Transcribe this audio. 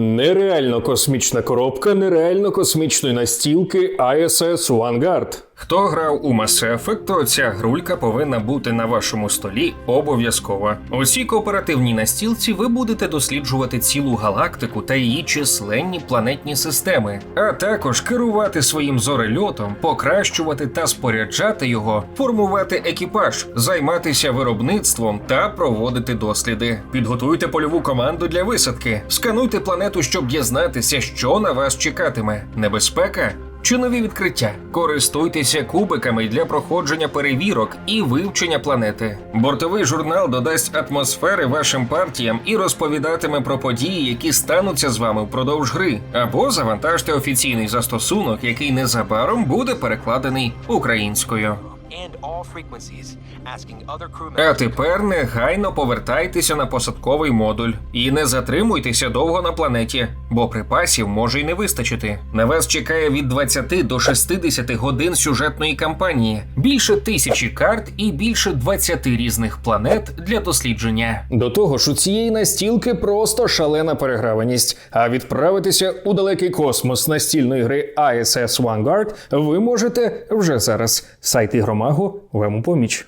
Нереально космічна коробка нереально космічної настілки ISS Vanguard. Хто грав у Mass Effect, ця грулька повинна бути на вашому столі обов'язково. У цій кооперативній настілці ви будете досліджувати цілу галактику та її численні планетні системи, а також керувати своїм зорельотом, покращувати та споряджати його, формувати екіпаж, займатися виробництвом та проводити досліди. Підготуйте польову команду для висадки, скануйте планету, щоб дізнатися, що на вас чекатиме. Небезпека чи нові відкриття? Користуйтеся кубиками для проходження перевірок і вивчення планети. Бортовий журнал додасть атмосфери вашим партіям і розповідатиме про події, які стануться з вами впродовж гри. Або завантажте офіційний застосунок, який незабаром буде перекладений українською. А тепер негайно повертайтеся на посадковий модуль і не затримуйтеся довго на планеті, бо припасів може й не вистачити. На вас чекає від 20 до 60 годин сюжетної кампанії, більше тисячі карт і більше 20 різних планет для дослідження. До того ж, у цієї настілки просто шалена переграваність. А відправитися у далекий космос настільної гри ISS Vanguard ви можете вже зараз. Сайт ігромагу вам у поміч.